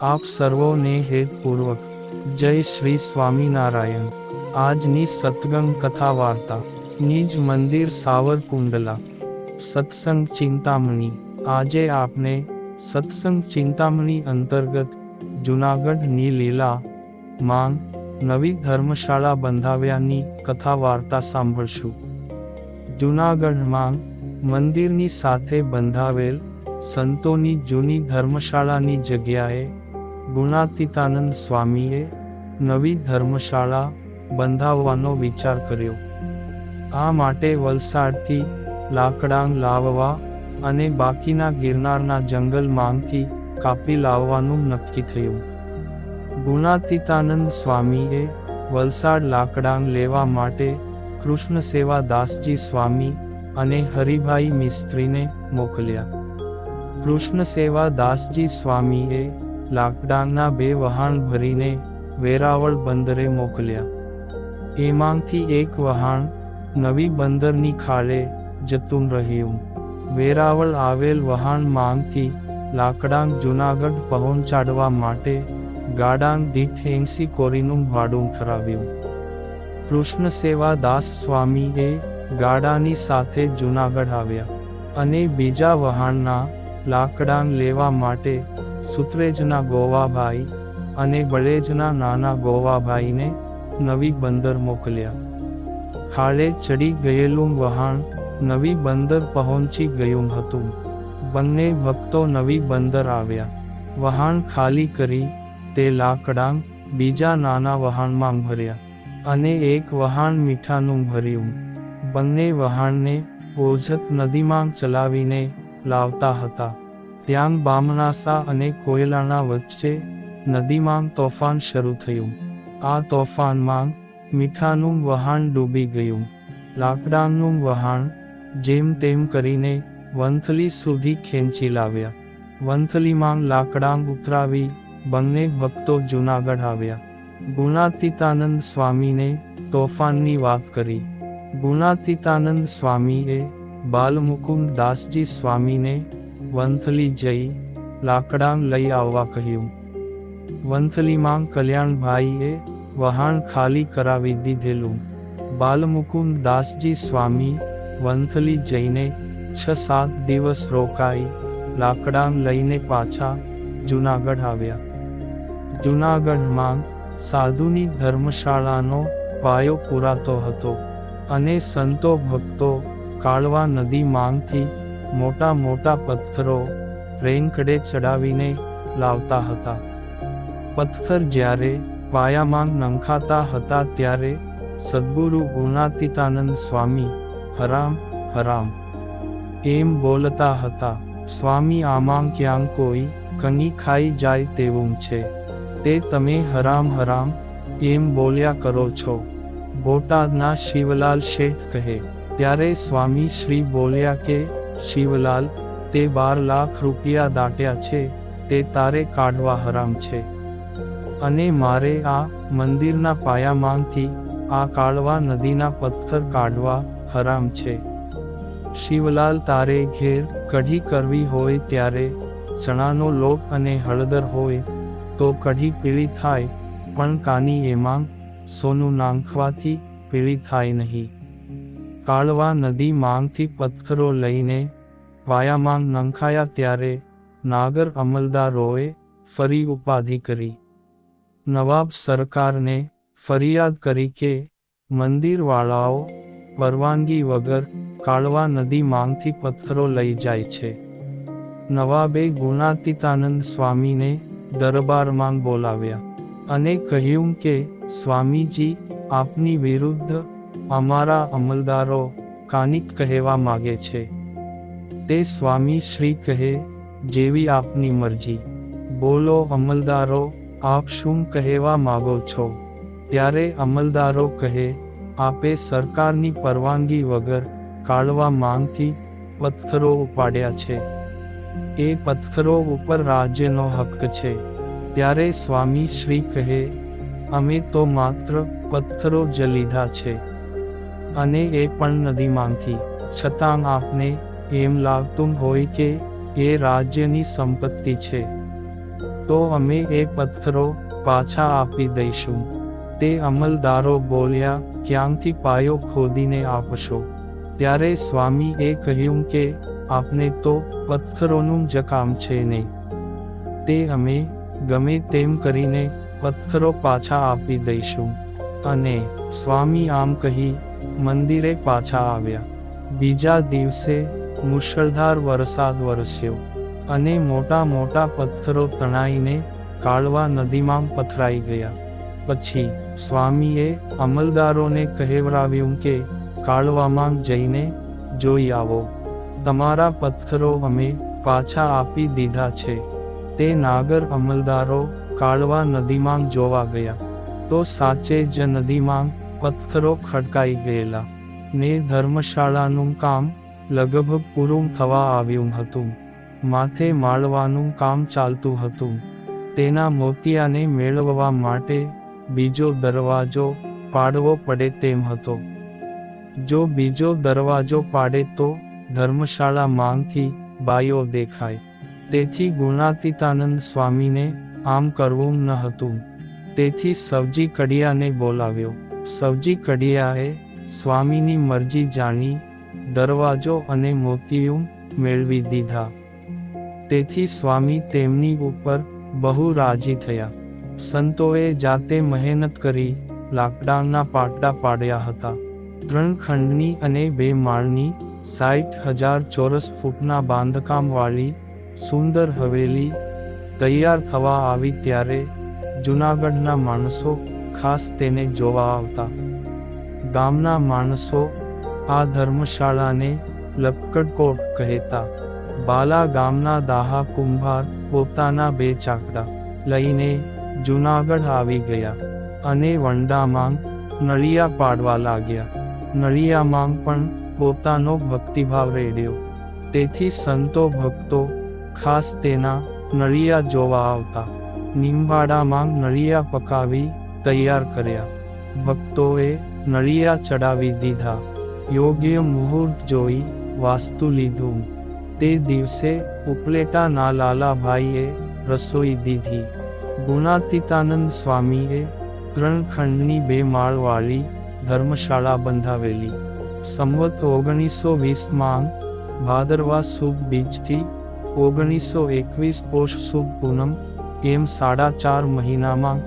આપ સર્વોને હેતપૂર્વક જય શ્રી સ્વામિનારાયણ. આજની સતગંગ કથા વાર્તા. નિજ મંદિર સાવરકુંડલા. સત્સંગ ચિંતામણી. આજે આપને સત્સંગ ચિંતામણી અંતર્ગત જૂનાગઢની લીલા, માંગ, નવી ધર્મશાળા બંધાવ્યાની કથા વાર્તા સાંભળશું. જુનાગઢમાં મંદિરની સાથે બંધાવેલ સંતોની જૂની ધર્મશાળાની જગ્યાએ ગુણાતીતાનંદ સ્વામીએ નવી ધર્મશાળા બંધાવવાનો વિચાર કર્યો. આ માટે વલસાડથી લાકડાંગ લાવવા અને બાકીના ગિરનારના જંગલમાંથી કાપી લાવવાનું નક્કી થયું. ગુણાતીતાનંદ સ્વામીએ વલસાડ લાકડાંગ લેવા માટે કૃષ્ણ સેવા દાસજી સ્વામી અને હરિભાઈ મિસ્ત્રીને મોકલ્યા. કૃષ્ણ સેવા દાસજી સ્વામીએ લાકડાંગના બે વહાણ ભરીને વેરાવળ બંદરે મોકલ્યા. એમાંથી એક વહાણ નવી બંદરની ખાલે જતું રહ્યું. વેરાવળ આવેલ વહાણ માંગથી લાકડાંગ જુનાગઢ પહોંચાડવા માટે ગાડાંગ દીઠ એંસી કોરીનું ભાડું ઠરાવ્યું. કૃષ્ણ સેવા દાસ સ્વામીએ ગાડાની સાથે જુનાગઢ આવ્યા અને બીજા વહાણના લાકડાંગ લેવા માટે સુત્રેજના ગોવાભાઈ અને બળેજના નાના ગોવાભાઈને નવી બંદર મોકલ્યા. ખાડે ચડી ગયેલું વહાણ નવી બંદર પહોંચી ગયું હતું. બંને ભક્તો નવી બંદર આવ્યા. વહાણ ખાલી કરી તે લાકડાંગ બીજા નાના વહાણમાં ભર્યા અને એક વહાણ મીઠાનું ભર્યું. બંને વહાણને ઓઝત નદીમાં ચલાવીને લાવતા હતા. ત્યાં બામણાસા અને કોયલાના વચ્ચે નદીમાં તોફાન શરૂ થયું. આ તોફાનમાં મીઠાનું વહાણ ડૂબી ગયું. લાકડાનું વહાણ જેમ તેમ કરીને વંથલી સુધી ખેંચી લાવ્યા. વંથલીમાં લાકડાંગ ઉતરાવી બંને ભક્તો જુનાગઢ આવ્યા. ગુણાતીતાનંદ સ્વામીને તોફાનની વાત કરી. ગુણાતીતાનંદ સ્વામીએ બાલમુકુંદ દાસજી સ્વામીને વંથલી જઈ લાકડાં લઈ આવવા કહ્યું. વંથલીમાં કલ્યાણભાઈએ વહાણ ખાલી કરાવી દીધેલું. બાલમુકુંદ દાસજી સ્વામી વંથલી જઈને છ સાત દિવસ રોકાઈ લાકડાં લઈને પાછા જુનાગઢ આવ્યા. જૂનાગઢમાં સાધુની ધર્મશાળાનો પાયો પુરાતો હતો અને સંતો ભક્તો કાળવા નદી માંગથી મોટા મોટા પથ્થરો રેંકડે ચડાવીને લાવતા હતા. પથ્થર જ્યારે પાયામાં નંખાતા હતા ત્યારે સદગુરુ ગુણાતીતાનંદ સ્વામી હરામ હરામ એમ બોલતા હતા, સ્વામી, આમાં ક્યાં કોઈ કની ખાઈ જાય તેવું છે? તે તમે હરામ હરામ એમ બોલ્યા કરો છો. બોટાદના શિવલાલ શેઠ કહે, ત્યારે સ્વામી શ્રી બોલ્યા કે શિવલાલ, તે બાર લાખ રૂપિયા દાટ્યા છે, તે તારે કાઢવા હરામ છે. અને મારે આ મંદિરના પાયામાંથી આ કાળવા નદીના પથ્થર કાઢવા હરામ છે. શિવલાલ તારે ઘેર કઢી કરવી હોય ત્યારે ચણાનો લોટ અને હળદર હોય તો કઢી પીળી થાય, પણ કાની એમાં સોનું નાંખવાથી પીળી થાય નહીં. કાળવા નદી માંગથી પથ્થરો લઈને પાયામાં નંખાયા ત્યારે નાગર અમલદારોએ ફરી ઉપાધિ કરી. નવાબ સરકારને ફરિયાદ કરી કે મંદિરવાળાઓ પરવાનગી વગર કાળવા નદી માંગથી પથ્થરો લઈ જાય છે. નવાબે ગુણાતીતાનંદ સ્વામીને દરબારમાં બોલાવ્યા અને કહ્યું કે, સ્વામીજી, આપની વિરુદ્ધ અમારા અમલદારો કાનિક કહેવા માગે છે. તે સ્વામી શ્રી કહે, જેવી આપની મરજી. બોલો, અમલદારો, આપ શું કહેવા માગો છો? ત્યારે અમલદારો કહે, આપે સરકારની પરવાનગી વગર કાળવા માંગથી પથ્થરો ઉપાડ્યા છે. એ પથ્થરો ઉપર રાજ્યનો હક છે. ત્યારે સ્વામી શ્રી કહે, અમે તો માત્ર પથ્થરો જ લીધા છે. અને એ પણ નદીમાંથી. છતાં આપને એમ લાગતું હોય કે એ રાજ્યની સંપત્તિ છે. તો અમે એ પથ્થરો પાછા આપી દઈશું. તે અમલદારો બોલ્યા, ક્યાંથી પાયો ખોદીને આપશો? ત્યારે સ્વામી એ કહ્યું કે, આપને તો પથ્થરોનું જ કામ છે ને. તે અમે ગમે તેમ કરીને પથ્થરો પાછા આપી દઈશું. અને સ્વામી આમ કહી મંદિરે પાછા આવ્યા. બીજા દિવસે મુશળધાર વરસાદ વરસ્યો અને મોટા મોટા પથ્થરો તણાઈને કાળવા નદીમાં પથરાઈ ગયા. પછી સ્વામીએ અમલદારોને કહેવરાવ્યું કે, કાળવામાં જઈને જોઈ આવો. તમારા પથ્થરો અમે પાછા આપી દીધા છે. તે નાગર અમલદારો કાળવા નદીમાં જોવા ગયા. તો સાચે જ નદીમાં પથ્થરો ખડકાઈ ગયેલા. ને ધર્મશાળાનું કામ લગભગ પૂરું થવા આવ્યું હતું. માથે માળવાનું કામ ચાલતું હતું. તેના મોતિયાને મેળવવા માટે બીજો દરવાજો પાડવો પડે તેમ હતો. જો બીજો દરવાજો પાડે તો ધર્મશાળા માંગથી બાયો દેખાય. તેથી ગુણાતીતાનંદ સ્વામીને આમ કરવું ન હતું. તેથી સવજી કડિયાને બોલાવ્યો. સવજી કડિયાએ સ્વામીની મરજી જાણી દરવાજો અને મોતિયું મેળવી દીધા. તેથી સ્વામી તેમની ઉપર બહુ રાજી થયા. સંતોએ જાતે મહેનત કરી લાકડાના પાટા પાડ્યા હતા. ત્રણ ખંડની અને બે માળની સાઠ હજાર ચોરસ ફૂટના બાંધકામવાળી સુંદર હવેલી તૈયાર થવા આવી ત્યારે જૂનાગઢના માણસો ખાસ તેને જોવા આવતા. ગામના માણસો આ ધર્મશાળાને લપકડકોટ કહેતા. બાલા ગામના દાહા કુંભાર પોતાના બે ચાકડા લઈને જૂનાગઢ આવી ગયા અને વંડામાં નળિયા પાડવા લાગ્યા. નળિયામાં પણ પોતાનો ભક્તિભાવ રેડ્યો. તેથી સંતો ભક્તો ખાસ તેના નળિયા જોવા આવતા. નિંબાડામાં નળિયા પકાવી તૈયાર કર્યા. ભક્તોએ નળિયા ચડાવી દીધા. યોગ્ય મુહૂર્ત જોઈ વાસ્તુ લીધું. તે દિવસે ઉપલેટાના લાલાભાઈએ રસોઈ દીધી. ગુણાતીતાનંદ સ્વામીએ ત્રણ ખંડની બે માળવાળી ધર્મશાળા બંધાવેલી. સંવત ઓગણીસો વીસમાં ભાદરવા શુભ બીજથી ઓગણીસો એકવીસ પોષ શુભ પૂનમ એમ સાડા ચાર મહિનામાં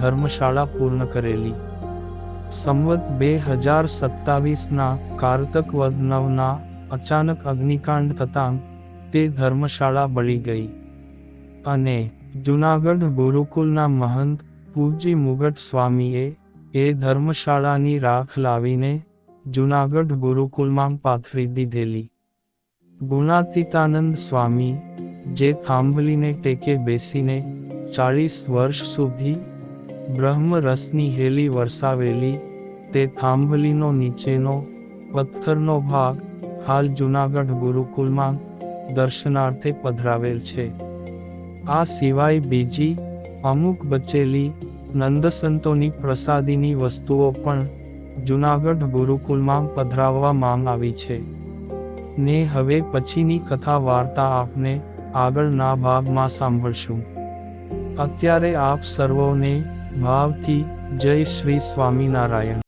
ધર્મશાળા પૂર્ણ કરેલી. સંવત બે હજાર સત્તાવીસના કારતક વદ અચાનક અગ્નિકાંડ થતાં તે ધર્મશાળા બળી ગઈ. અને જૂનાગઢ ગુરુકુલના મહંત પૂજ્ય મુગટ સ્વામીએ એ ધર્મશાળાની રાખ લાવીને જૂનાગઢ ગુરુકુલમાં પાથરી દીધેલી. ગુણાતીતાનંદ સ્વામી, જે થાંભલીને ટેકે બેસીને ચાળીસ વર્ષ સુધી બ્રહ્મ રસની હેલી વરસાવેલી, તે થાંભલીનો નીચેનો, પથ્થરનો ભાગ, હાલ જૂનાગઢ ગુરુકુલમાં, દર્શનાર્થે પધરાવેલ છે. આ સિવાય બીજી, અમુક બચેલી, નંદસંતોની પ્રસાદીની વસ્તુઓ પણ, જૂનાગઢ ગુરુકુલમાં પધરાવવામાં આવી છે. ને હવે પછીની કથા વાર્તા આપને આગળના ભાગમાં સાંભળશું. અત્યારે આપ સર્વોને ભાવથી જય શ્રી સ્વામિનારાયણ.